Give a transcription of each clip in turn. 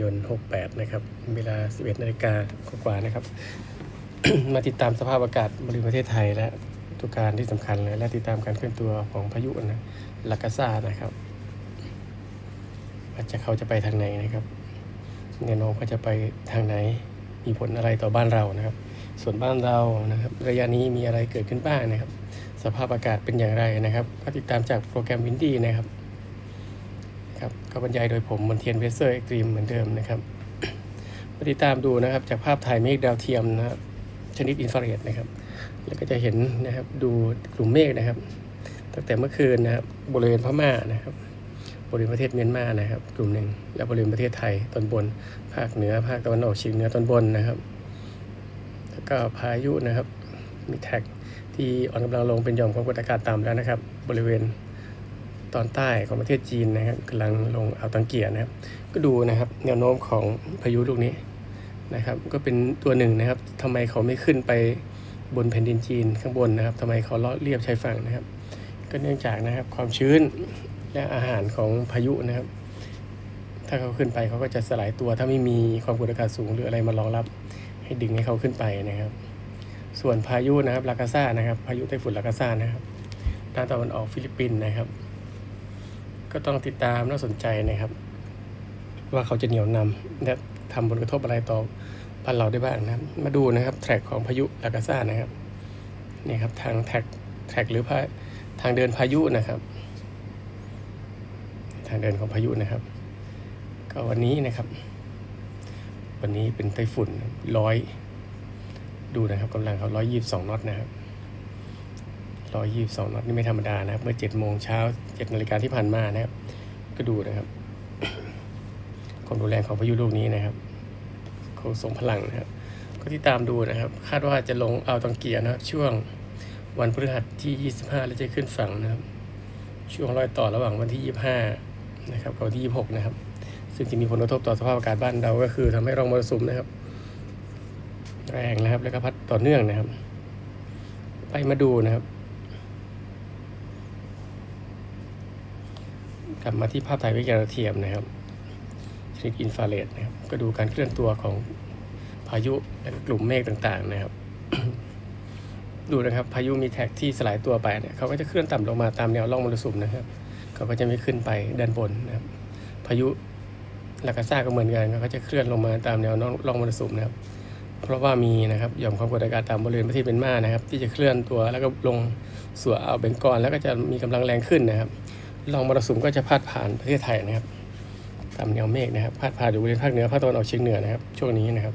ยน 68 นะครับ เวลา 11 นาฬิกากว่าๆนะครับ มาติดตามสภาพอากาศบริเวณประเทศไทยและตัวการที่สำคัญเลยและติดตามการเคลื่อนตัวของพายุนะลากาซานะครับว่าจะเขาจะไปทางไหนนะครับแนวโน้มเขาจะไปทางไหน มีผลอะไรต่อบ้านเรานะครับ ส่วนบ้านเรานะครับ ระยะนี้มีอะไรเกิดขึ้นบ้างนะครับ สภาพอากาศเป็นอย่างไรนะครับ ก็ติดตามจากโปรแกรมวินดี้นะครับ ครับก็บรรยายโดยผมมนเทียนเวสเซอร์เอ็กตรีมเหมือนเดิมนะครับมาติดตามดูนะครับจากภาพถ่ายเมฆดาวเทียมนะครับชนิดอินฟราเรดนะครับ แล้วก็จะเห็นนะครับดูกลุ่มเมฆนะครับ ตั้งแต่เมื่อคืนนะครับบริเวณพม่านะครับ บริเวณประเทศเมียนมานะครับ กลุ่มหนึ่งและบริเวณประเทศไทยตอนบน ภาคเหนือภาคตะวันออกเฉียงเหนือตอนบนนะครับ แล้วก็พายุนะครับมีแท็กที่อ่อนกำลังลงเป็นหย่อมความกดอากาศต่ำแล้วนะครับ บริเวณ ตอนใต้ของประเทศจีนนะครับกำลังลงอ่าวตังเกียนะครับ ก็ดูนะครับแนวโน้มของพายุลูกนี้นะครับ ก็เป็นตัวหนึ่งนะครับทำไมเขาไม่ขึ้นไปบนแผ่นดินจีนข้างบนนะครับทำไมเขาเลาะเรียบชายฝั่งนะครับ ก็เนื่องจากนะครับความชื้นและอาหารของพายุนะครับ ถ้าเขาขึ้นไปเขาก็จะสลายตัว ถ้าไม่มีความกดอากาศสูงหรืออะไรมารองรับ ให้ดึงให้เขาขึ้นไปนะครับ ส่วนพายุนะครับลากาซ่านะครับ พายุไต้ฝุ่นลากาซ่านะครับด้านตะวันออกฟิลิปปินส์นะครับ ก็ต้องติดตามน่าสนใจนะครับ ว่าเขาจะเหนียวนำและทำผลกระทบอะไรต่อบ้านเราได้บ้างนะครับ มาดูนะครับแทร็กของพายุลากาซ่านะครับนี่ครับทางแทร็กแทร็กหรือาทางเดินพายุนะครับ ทางเดินของพายุนะครับ ก็วันนี้นะครับ วันนี้เป็นไต้ฝุ่นร้อยดูนะครับกำลังเขาร้อยยี่สิบสองน็อตนะครับ ร้อยยี่สิบสองน็อตนี่ไม่ธรรมดานะครับ เมื่อเจ็ดโมงเช้าเจ็ดนาฬิกาที่ผ่านมานะครับ ก็ดูนะครับความรุนแรงของพายุลูกนี้นะครับเขาทรงพลังนะครับ ก็ที่ตามดูนะครับ คาดว่าจะลงเอาตังเกียนะครับ ช่วงวันพฤหัสที่ 25 แล้วจะขึ้นฝั่งนะครับ ช่วงรอยต่อระหว่างวันที่ 25 นะครับกับวันที่ 26 นะครับ ซึ่งจะมีผลกระทบต่อสภาพอากาศบ้านเราก็คือทำให้ร่องมรสุมนะครับ แรงนะครับ แล้วก็พัดต่อเนื่องนะครับ ไปมาดูนะครับ กลับมาที่ภาพถ่ายวิทยาเทียมนะครับชนิดอินฟราเรดนะครับก็ดูการเคลื่อนตัวของพายุและกลุ่มเมฆต่างๆนะครับ ดูนะครับพายุมีแท็กที่สลายตัวไปเนี่ยเขาก็จะเคลื่อนต่ำลงมาตามแนวร่องมรสุมนะครับเขาก็จะไม่ขึ้นไปด้านบนนะครับพายุลากาซ่าก็เหมือนกันเขาก็จะเคลื่อนลงมาตามแนวร่องมรสุมนะครับ เพราะว่ามีนะครับหย่อมความกดอากาศต่ำบริเวณประเทศเมียนมานะครับ ที่จะเคลื่อนตัวแล้วก็ลงสู่อ่าวเบงกอลแล้วก็จะมีกำลังแรงขึ้นนะครับ ลองมรสุมก็จะพาดผ่านประเทศไทยนะครับตามแนวเมฆนะครับพาดผ่านอยู่บริเวณภาคเหนือภาคตะวันออกเฉียงเหนือนะครับ ช่วงนี้นะครับ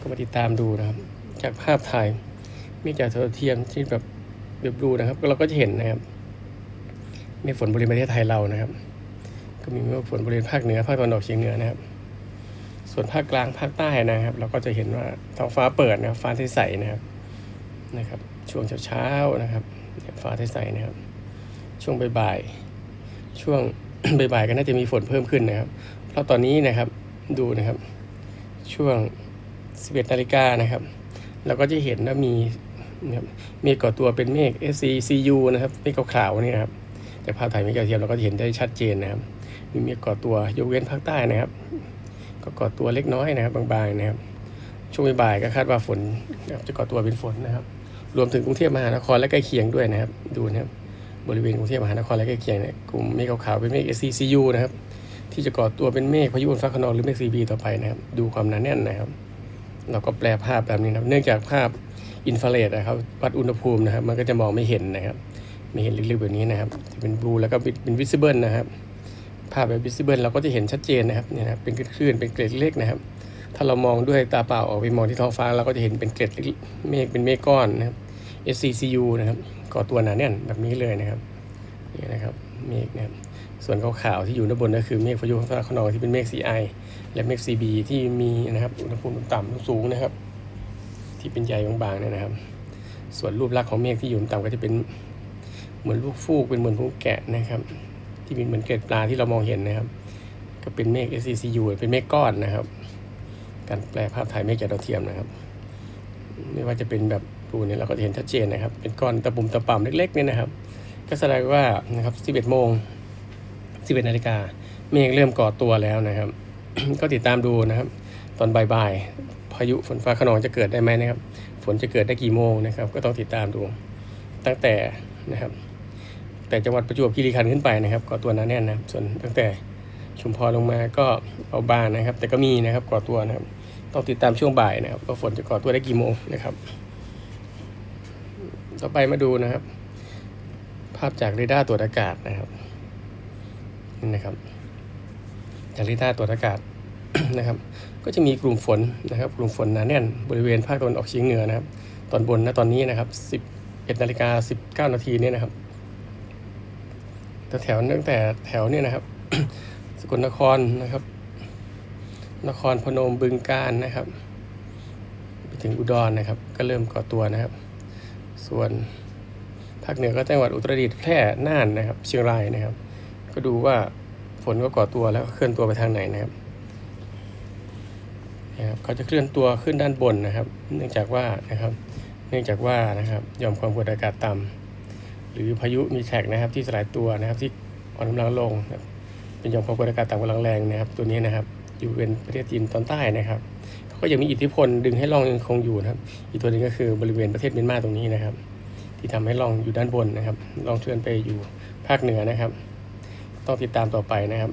ก็มาติดตามดูนะครับ จากภาพถ่ายมฆจากดาวเทียมที่แบบแบบดูนะครับ เราก็จะเห็นนะครับมฆฝนบริเวณประเทศไทยเรานะครับ ก็มีเมฆฝนบริเวณภาคเหนือภาคตะวันออกเฉียงเหนือนะครับ ส่วนภาคกลางภาคใต้นะครับ เราก็จะเห็นว่าท้องฟ้าเปิดนะครับ ฟ้าใสๆนะครับนะครับ ช่วงเช้าๆนะครับเนี่ยฟ้าใสๆนะครับ ช่วงบ่ายๆ ช่วงบ่ายๆก็น่าจะมีฝนเพิ่มขึ้นนะครับ เพราะตอนนี้นะครับดูนะครับ ช่วง 11นาฬิกานะครับ เราก็จะเห็นว่ามีนะครับเมฆก่อตัวเป็นเมฆ SCCU นะครับเมฆขาวๆนี่นะครับ แต่ภาพถ่ายเมฆดาวเทียมเราก็เห็นได้ชัดเจนนะครับ มีเมฆก่อตัวยกเว้นภาคใต้นะครับ ก็ก่อตัวเล็กน้อยนะครับบางๆนะครับ ช่วงบ่ายๆก็คาดว่าฝนจะก่อตัวเป็นฝนนะครับ รวมถึงกรุงเทพมหานครและใกล้เคียงด้วยนะครับ ดูนะครับ บริเวณกรุงเทพมหานครและใกล้เคียงเนี่ยกลุ่มเมฆขาวๆเป็นเมฆ SCCU นะครับที่จะก่อตัวเป็นเมฆพายุฝนฟ้าขนองหรือเมฆ CB ต่อไปนะครับดูความหนาแน่นนะครับ เราก็แปลภาพแบบนี้นะครับเนื่องจากภาพอินฟราเรดนะครับวัดอุณหภูมินะครับ มันก็จะมองไม่เห็นนะครับไม่เห็นลึกๆแบบนี้นะครับจะเป็นบลูแล้วก็เป็นวิซิเบิลนะครับภาพแบบวิซิเบิลเราก็จะเห็นชัดเจนนะครับเนี่ยนะเป็นคลื่นเป็นเกล็ดเล็กนะครับ ถ้าเรามองด้วยตาเปล่าออกไปมองที่ท้องฟ้าเราก็จะเห็นเป็นเกล็ดเมฆเป็นเมฆก้อนนะครับ SCCU นะครับ ก่อตัวหนาแน่นแบบนี้เลยนะครับนี่นะครับเมฆนะครับส่วนขาวๆที่อยู่ด้านบนก็คือเมฆพายุฟ้าขนองที่เป็นเมฆ CI และเมฆ CB ที่มีนะครับอุณหภูมิต่ำสูงนะครับ ที่เป็นใยบางๆเนี่ยนะครับ ส่วนรูปลักษณ์ของเมฆที่อยู่ต่ำก็จะเป็นเหมือนลูกฟูกเป็นเหมือนลูกแกะนะครับ ที่เป็นเหมือนเกล็ดปลาที่เรามองเห็นนะครับ ก็เป็นเมฆ SCCU เป็นเมฆก้อนนะครับ การแปลภาพถ่ายเมฆจากดาวเทียมนะครับ ไม่ว่าจะเป็นแบบ ดูเนี่ยเราก็จะเห็นชัดเจนนะครับ เป็นก้อนตะปุ่มตะป่ำเล็กๆเนี่ยนะครับ ก็แสดงว่านะครับ11โมง11นาฬิกาเมฆเริ่มก่อตัวแล้วนะครับ ก็ติดตามดูนะครับ ตอนบ่ายๆพายุฝนฟ้าขนองจะเกิดได้ไหมนะครับ ฝนจะเกิดได้กี่โมงนะครับ ก็ต้องติดตามดูตั้งแต่นะครับ แต่จังหวัดประจวบคีรีขันธ์ขึ้นไปนะครับก่อตัวหนาแน่นนะครับส่วนตั้งแต่ชุมพรลงมาก็เอาบางนะครับ แต่ก็มีนะครับก่อตัวนะครับ ต้องติดตามช่วงบ่ายนะครับว่าฝนจะก่อตัวได้กี่โมงนะครับ ต่อไปมาดูนะครับ ภาพจากเรดาร์ตรวจอากาศนะครับนี่นะครับ จากเรดาร์ตรวจอากาศนะครับ ก็จะมีกลุ่มฝนนะครับ กลุ่มฝนหนาแน่นบริเวณภาคตะวันออกเฉียงเหนือนะครับ ตอนบนณตอนนี้นะครับ 11นาฬิกา19นาทีเนี่ยนะครับแถวตั้งแต่แถวเนี่ยนะครับ สกลนครนะครับ นครพนมบึงกาฬนะครับ ไปถึงอุดรนะครับ ก็เริ่มก่อตัวนะครับ ส่วนภาคเหนือก็จังหวัดอุตรดิตถ์แพร่น่านนะครับ เชียงรายนะครับ ก็ดูว่าฝนก็ก่อตัวแล้วเคลื่อนตัวไปทางไหนนะครับนะครับเขาจะเคลื่อนตัวขึ้นด้านบนนะครับ เนื่องจากว่านะครับ เนื่องจากว่านะครับยอมความกดอากาศต่ำหรือพายุมีแทรกนะครับ ที่สลายตัวนะครับที่อ่อนกำลังลงนะครับเป็นยอมความกดอากาศต่ำกำลังแรงนะครับ ตัวนี้นะครับ อยู่เป็นประเทศจีนตอนใต้นะครับ ก็ยังมีอิทธิพลดึงให้ร่องยังคงอยู่นะครับ อีกตัวหนึ่งก็คือบริเวณประเทศเมียนมาตรงนี้นะครับ ที่ทำให้ร่องอยู่ด้านบนนะครับร่องเคลื่อนไปอยู่ภาคเหนือนะครับ ต้องติดตามต่อไปนะครับ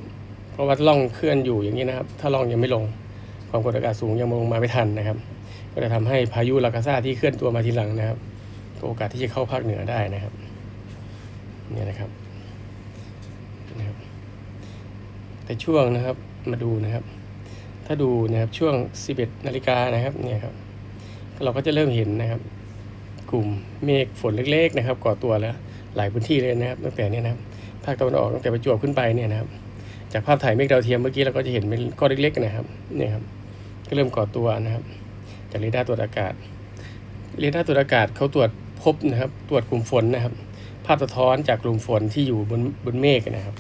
เพราะว่าร่องเคลื่อนอยู่อย่างนี้นะครับ ถ้าร่องยังไม่ลงความกดอากาศสูงยังลงมาไม่ทันนะครับ ก็จะทำให้พายุลากาซาที่เคลื่อนตัวมาทีหลังนะครับก็โอกาสที่จะเข้าภาคเหนือได้นะครับเนี่ยนะครับนะครับ แต่ช่วงนะครับมาดูนะครับ ถ้าดูนะครับช่วง 11 นาฬิกานะครับเนี่ยครับเราก็จะเริ่มเห็นนะครับ กลุ่มเมฆฝนเล็กๆนะครับก่อตัวแล้วหลายพื้นที่เลยนะครับตั้งแต่เนี่ยนะครับภาคตะวันออกตั้งแต่ประจวบขึ้นไปเนี่ยนะครับ จากภาพถ่ายเมฆดาวเทียมเมื่อกี้เราก็จะเห็นเป็นก้อนเล็กๆนะครับเนี่ยครับก็เริ่มก่อตัวนะครับ จากเรดาร์ตรวจอากาศเรดาร์ตรวจอากาศเขาตรวจพบนะครับ ตรวจกลุ่มฝนนะครับ ภาพสะท้อนจากกลุ่มฝนที่อยู่บนบนเมฆนะครับ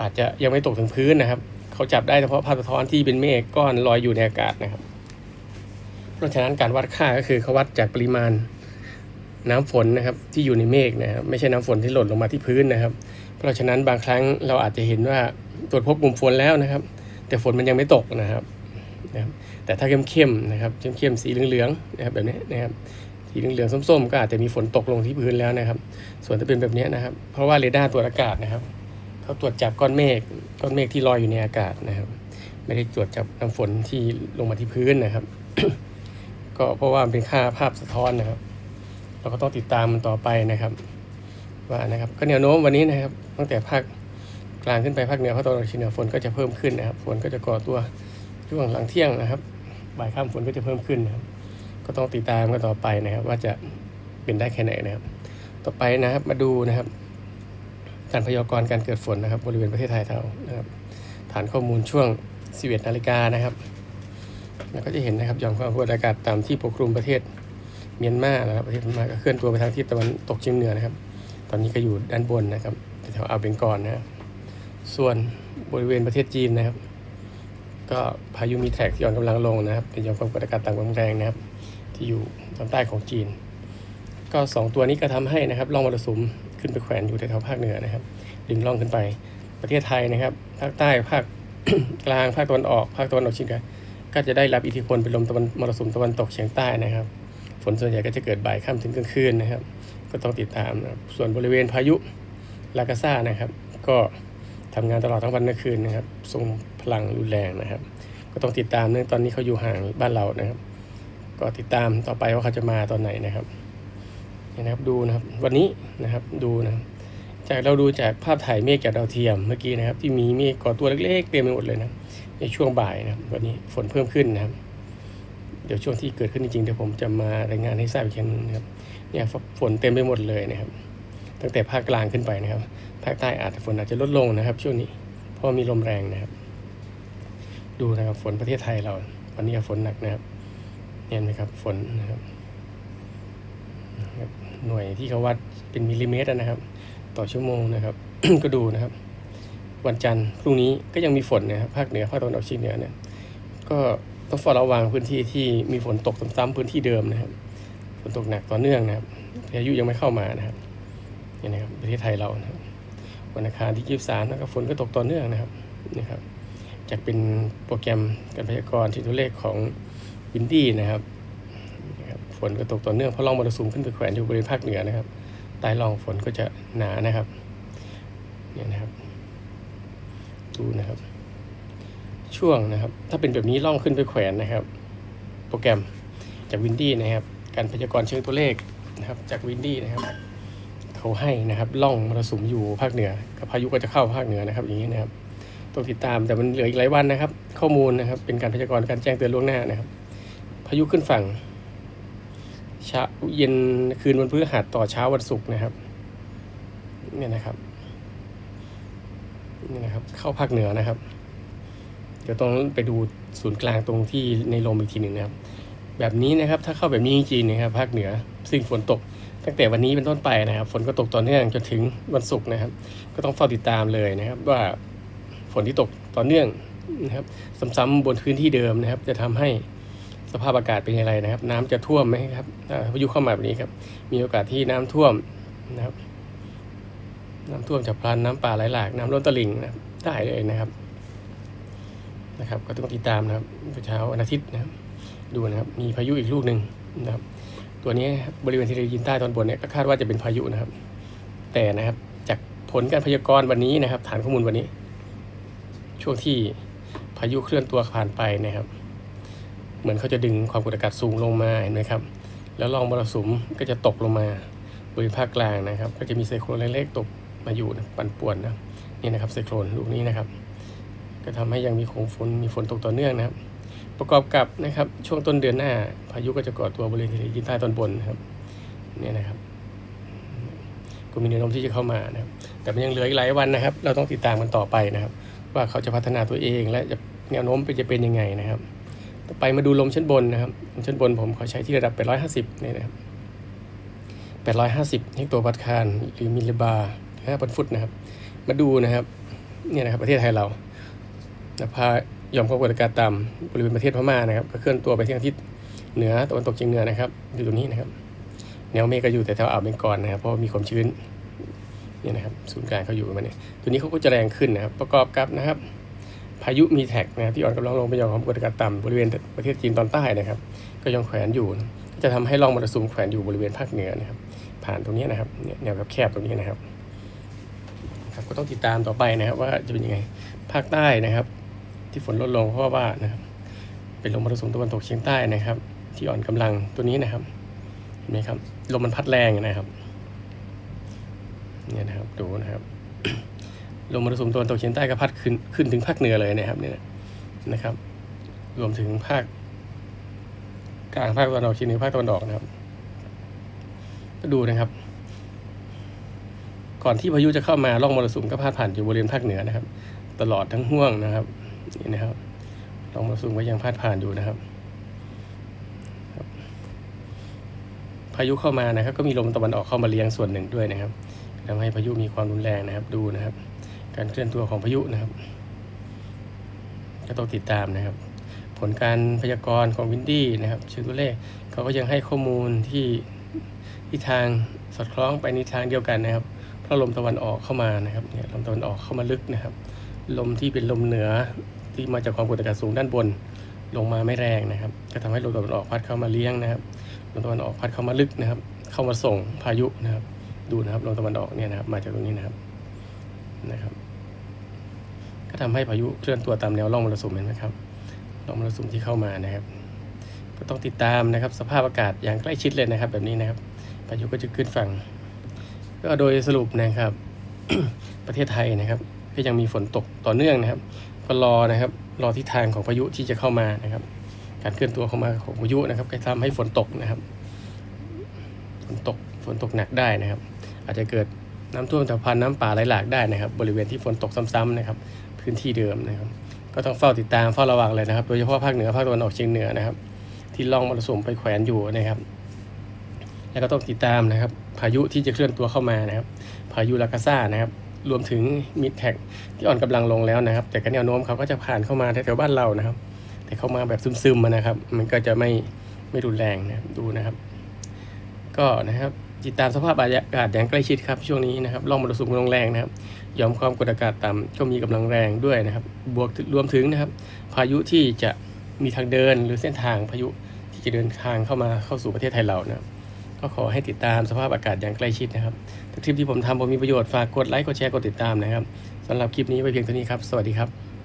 อาจจะยังไม่ตกถึงพื้นนะครับ เขาจับได้เฉพาะภาพสะท้อนที่เป็นเมฆก้อนลอยอยู่ในอากาศนะครับ เพราะฉะนั้นการวัดค่าก็คือเขาวัดจากปริมาณน้ำฝนนะครับที่อยู่ในเมฆนะครับไม่ใช่น้ำฝนที่หล่นลงมาที่พื้นนะครับ เพราะฉะนั้นบางครั้งเราอาจจะเห็นว่าตรวจพบกลุ่มฝนแล้วนะครับ แต่ฝนมันยังไม่ตกนะครับนะครับแต่ถ้าเข้มๆนะครับเข้มๆสีเหลืองๆนะครับแบบนี้นะครับสีเหลืองๆส้มๆ ก็อาจจะมีฝนตกลงที่พื้นแล้วนะครับ ส่วนถ้าเป็นแบบนี้นะครับ เพราะว่าเรดาร์ตรวจอากาศนะครับ เขาตรวจจับก้อนเมฆก้อนเมฆที่ลอยอยู่ในอากาศนะครับ ไม่ได้ตรวจจับน้ำฝนที่ลงมาที่พื้นนะครับ ก็เพราะว่าเป็นค่าภาพสะท้อนนะครับ เราก็ต้องติดตามมันต่อไปนะครับ ว่านะครับก็แนวโน้มวันนี้นะครับ ตั้งแต่ภาคกลางขึ้นไปภาคเหนือภาคตะวันออกเฉียงเหนือฝนก็จะเพิ่มขึ้นนะครับฝนก็จะก่อตัวช่วงหลังเที่ยงนะครับ บ่ายค่ำฝนก็จะเพิ่มขึ้นนะครับ ก็ต้องติดตามกันต่อไปนะครับ ว่าจะเป็นได้แค่ไหนนะครับ ต่อไปนะครับมาดูนะครับ การพยากรณ์การเกิดฝนนะครับ บริเวณประเทศไทยเรานะครับฐานข้อมูลช่วง 11นาฬิกานะครับเราก็จะเห็นนะครับยอมความกดอากาศต่ำที่ปกคลุมประเทศเมียนมานะครับประเทศเมียนมาก็เคลื่อนตัวไปทางทิศตะวันตกเฉียงเหนือนะครับ ตอนนี้ก็อยู่ด้านบนนะครับแถวอ่าวเบงกอลนะครับส่วนบริเวณประเทศจีนนะครับ ก็พายุมีแทรกที่อ่อนกำลังลงนะครับ เป็นยอมความกดอากาศต่ำกำลังแรงนะครับ ที่อยู่ทางใต้ของจีน ก็สองตัวนี้ก็ทำให้นะครับร่องมรสุมขึ้นไปแขวนอยู่แถวภาคเหนือนะครับ ดึงร่องขึ้นไป ประเทศไทยนะครับ ภาคใต้ภาคกลางภาคตะวันออก ภาคตะวันออกเฉียงเหนือก็จะได้รับอิทธิพลเป็นลมตะวันมรสุมตะวันตกเฉียงใต้นะครับ ฝนส่วนใหญ่ก็จะเกิดบ่ายค่ำถึงกลางคืนนะครับ ก็ต้องติดตามนะส่วนบริเวณพายุลากาซ่านะครับ ก็ทำงานตลอดทั้งวันทั้งคืนนะครับทรงพลังรุนแรงนะครับ ก็ต้องติดตามเนื่องตอนนี้เขาอยู่ห่างบ้านเรานะครับ ก็ติดตามต่อไปว่าเขาจะมาตอนไหนนะครับ นะครับดูนะครับวันนี้นะครับดูนะครับจากเราดูจากภาพถ่ายเมฆจากดาวเทียมเมื่อกี้นะครับ ที่มีเมฆก่อตัวเล็กๆเต็มไปหมดเลยนะในช่วงบ่ายนะครับวันนี้ฝนเพิ่มขึ้นนะครับ เดี๋ยวช่วงที่เกิดขึ้นจริงๆเดี๋ยวผมจะมารายงานให้ทราบอีกครั้งนึงนะครับเนี่ยฝนเต็มไปหมดเลยนะครับ ตั้งแต่ภาคกลางขึ้นไปนะครับภาคใต้อาจจะฝนอาจจะลดลงนะครับ ช่วงนี้เพราะมีลมแรงนะครับ ดูนะครับฝนประเทศไทยเรา วันนี้ฝนหนักนะครับเห็นไหมครับฝนนะครับ หน่วยที่เขาวัดเป็นมิลลิเมตรนะครับ ต่อชั่วโมงนะครับ ก็ดูนะครับ วันจันทร์พรุ่งนี้ก็ยังมีฝนนะครับภาคเหนือภาคตะวันออกเฉียงเหนือเนี่ยก็ต้องเฝ้าระวังพื้นที่ที่มีฝนตกซ้ำๆพื้นที่เดิมนะครับฝนตกหนักต่อเนื่องนะครับพายุยังไม่เข้ามานะครับนี่นะครับประเทศไทยเรานะครับวันอังคารที่ยี่สามนะครับฝนก็ตกต่อเนื่องนะครับนี่ครับจะเป็นโปรแกรมการพยากรณ์ที่ตัวเลขของวินดี้นะครับ ฝนก็ตกต่อเนื่องเพราะร่องมรสุมขึ้นไปแขวนอยู่บริเวณภาคเหนือนะครับใต้ร่องฝนก็จะหนานะครับเนี่ยนะครับ ดูนะครับ ช่วงนะครับ ถ้าเป็นแบบนี้ล่องขึ้นไปแขวนนะครับ โปรแกรมจากวินดี้นะครับ การพยากรณ์เชิงตัวเลขนะครับ จากวินดี้นะครับเขาให้นะครับล่องมรสุมอยู่ภาคเหนือกับพายุก็จะเข้าภาคเหนือนะครับ อย่างนี้นะครับต้องติดตามแต่มันเหลืออีกหลายวันนะครับ ข้อมูลนะครับ เป็นการพยากรณ์การแจ้งเตือนล่วงหน้านะครับ พายุขึ้นฝั่ง เช้าเย็นคืนวันพฤหัสต่อเช้าวันศุกร์นะครับ เนี่ยนะครับนี่นะครับ เข้าภาคเหนือนะครับ เดี๋ยวต้องไปดูศูนย์กลางตรงที่ในลมอีกทีหนึ่งนะครับ แบบนี้นะครับ ถ้าเข้าแบบนี้จริงๆนะครับภาคเหนือ ซึ่งฝนตก ตั้งแต่วันนี้เป็นต้นไปนะครับ ฝนก็ตกต่อเนื่องจนถึงวันศุกร์นะครับ ก็ต้องเฝ้าติดตามเลยนะครับ ว่าฝนที่ตกต่อเนื่องนะครับ ซ้ำๆบนพื้นที่เดิมนะครับ จะทำให้ ภาพอากาศเป็นอย่างไรนะครับ น้ำจะท่วมไหมครับพายุเข้ามาแบบนี้ครับ มีโอกาสที่น้ำท่วมนะครับ น้ำท่วมฉับพลันน้ำป่าไหลหลากน้ำล้นตลิ่งนะครับได้เลยนะครับ นะครับ ก็ต้องติดตามนะครับเช้าวันอาทิตย์นะครับ ดูนะครับ มีพายุอีกลูกหนึ่งนะครับ ตัวนี้บริเวณทะเลจีนใต้ตอนบนเนี่ยก็คาดว่าจะเป็นพายุนะครับ แต่นะครับจากผลการพยากรณ์วันนี้นะครับ ฐานข้อมูลวันนี้ ช่วงที่พายุเคลื่อนตัวผ่านไปนะครับ เหมือนเขาจะดึงความกดอากาศสูงลงมาเห็นไหมครับ แล้วร่องมรสุมก็จะตกลงมาบริเวณภาคกลางนะครับ ก็จะมีไซโครนเล็กๆตกมาอยู่นะปั่นป่วนนะนี่นะครับไซโครนลูกนี้นะครับ ก็ทำให้ยังมีของฝนมีฝนตกต่อเนื่องนะครับ ประกอบกับนะครับช่วงต้นเดือนหน้า พายุก็จะก่อตัวบริเวณทะเลจีนใต้ตอนบนนะครับนี่นะครับก็มีแนวโน้มที่จะเข้ามานะครับ แต่มันยังเหลืออีกหลายวันนะครับ เราต้องติดตามกันต่อไปนะครับ ว่าเขาจะพัฒนาตัวเองและจะแนวโน้มเป็นจะเป็นยังไงนะครับ ต่อไปมาดูลมชั้นบนนะครับลมชั้นบนผมขอใช้ที่ระดับ 850เนี่ยนะครับ 850เฮกโตปาสคาลหรือมิลลิบาร์5พันฟุตนะครับ มาดูนะครับเนี่ยนะครับประเทศไทยเรานะพายอมความกดอากาศต่ำบริเวณประเทศพม่านะครับ ก็เคลื่อนตัวไปทางทิศเหนือตะวันตกเฉียงเหนือนะครับ อยู่ตรงนี้นะครับ แนวเมฆก็อยู่แต่แถวอ่าวเบงกอลนะครับ เพราะมีความชื้นเนี่ยนะครับศูนย์กลางเขาอยู่ประมาณนี้ตัวนี้เขาก็จะแรงขึ้นนะครับ ประกอบกับนะครับ พายุมีแท็กนะครับที่อ่อนกำลังลงไปย่อมความกดอากาศต่ำบริเวณประเทศจีนตอนใต้นะครับ ก็ยังแขวนอยู่ จะทำให้ร่องมรสุมแขวนอยู่บริเวณภาคเหนือนะครับ ผ่านตรงนี้นะครับแนวแคบๆตรงนี้นะครับครับก็ต้องติดตามต่อไปนะครับว่าจะเป็นยังไงภาคใต้นะครับ ที่ฝนลดลงเพราะว่านะครับ เป็นลมมรสุมตะวันตกเฉียงใต้นะครับ ที่อ่อนกำลังตัวนี้นะครับเห็นไหมครับลมมันพัดแรงนะครับเนี่ยนะครับดูนะครับ ลมมรสุมตะวันตกเฉียงใต้ก็พัดขึ้นขึ้นถึงภาคเหนือเลยนะครับเนี่ยนะครับ รวมถึงภาคกลางภาคตะวันออกเฉียงเหนือภาคตะวันออกนะครับก็ดูนะครับ ก่อนที่พายุจะเข้ามาร่องมรสุมก็พาดผ่านอยู่บริเวณภาคเหนือนะครับ ตลอดทั้งห่วงนะครับนี่นะครับร่องมรสุมก็ยังพาดผ่านอยู่นะครับ พายุเข้ามานะครับ ก็มีลมตะวันออกเข้ามาเลี้ยงส่วนหนึ่งด้วยนะครับทำให้พายุมีความรุนแรงนะครับดูนะครับ การเคลื่อนตัวของพายุนะครับ ก็ต้องติดตามนะครับ ผลการพยากรณ์ของวินดี้นะครับเชิงตัวเลขเขาก็ยังให้ข้อมูลที่ที่ทางสอดคล้องไปในทางเดียวกันนะครับ เพราะลมตะวันออกเข้ามานะครับเนี่ยลมตะวันออกเข้ามาลึกนะครับ ลมที่เป็นลมเหนือที่มาจากความกดอากาศสูงด้านบน ลงมาไม่แรงนะครับ ก็ทำให้ลมตะวันออกพัดเข้ามาเลี้ยงนะครับลมตะวันออกพัดเข้ามาลึกนะครับ เข้ามาส่งพายุนะครับ ดูนะครับลมตะวันออกเนี่ยนะครับ มาจากตรงนี้นะครับนะครับ ก็ทำให้พายุเคลื่อนตัวตามแนวร่องมรสุมเห็นไหมครับร่องมรสุมที่เข้ามานะครับ ก็ต้องติดตามนะครับ สภาพอากาศอย่างใกล้ชิดเลยนะครับ แบบนี้นะครับพายุก็จะขึ้นฝั่ง ก็โดยสรุปนะครับ ประเทศไทยนะครับ ก็ยังมีฝนตกต่อเนื่องนะครับ ก็รอนะครับ รอทิศทางของพายุที่จะเข้ามานะครับ การเคลื่อนตัวเข้ามาของพายุนะครับก็ทำให้ฝนตกนะครับ ฝนตกฝนตกหนักได้นะครับ อาจจะเกิดน้ำท่วมฉับพลันน้ำป่าไหลหลากได้นะครับ บริเวณที่ฝนตกซ้ำๆนะครับ พื้นที่เดิมนะครับ ก็ต้องเฝ้าติดตามเฝ้าระวังเลยนะครับ โดยเฉพาะภาคเหนือภาคตะวันออกเฉียงเหนือนะครับ ที่ล่องมรสุมไปแขวนอยู่นะครับ แล้วก็ต้องติดตามนะครับ พายุที่จะเคลื่อนตัวเข้ามานะครับ พายุลากาซ่านะครับ รวมถึงมิดแท็กที่อ่อนกำลังลงแล้วนะครับ แต่ก็แนวโน้มเขาก็จะผ่านเข้ามาแถวบ้านเรานะครับ แต่เข้ามาแบบซึมๆมนะครับ มันก็จะไม่ไม่รุนแรงนะครับดูนะครับ ก็นะครับจติดตามสภาพอากาศอย่างใกล้ชิดครับช่วงนี้นะครับร่องมรสุมกำลังแรงนะครับ ยอมความกดอากาศต่ำก็มีกำลังแรงด้วยนะครับ บวกรวมถึงนะครับ พายุที่จะมีทางเดินหรือเส้นทางพายุที่จะเดินทางเข้ามาเข้าสู่ประเทศไทยเรานะก็ขอให้ติดตามสภาพอากาศอย่างใกล้ชิดนะครับคลิปที่ผมทำผมมีประโยชน์ฝากกดไลค์กดแชร์กดติดตามนะครับสำหรับคลิปนี้ไว้เพียงเท่านี้ครับ สวัสดีครับ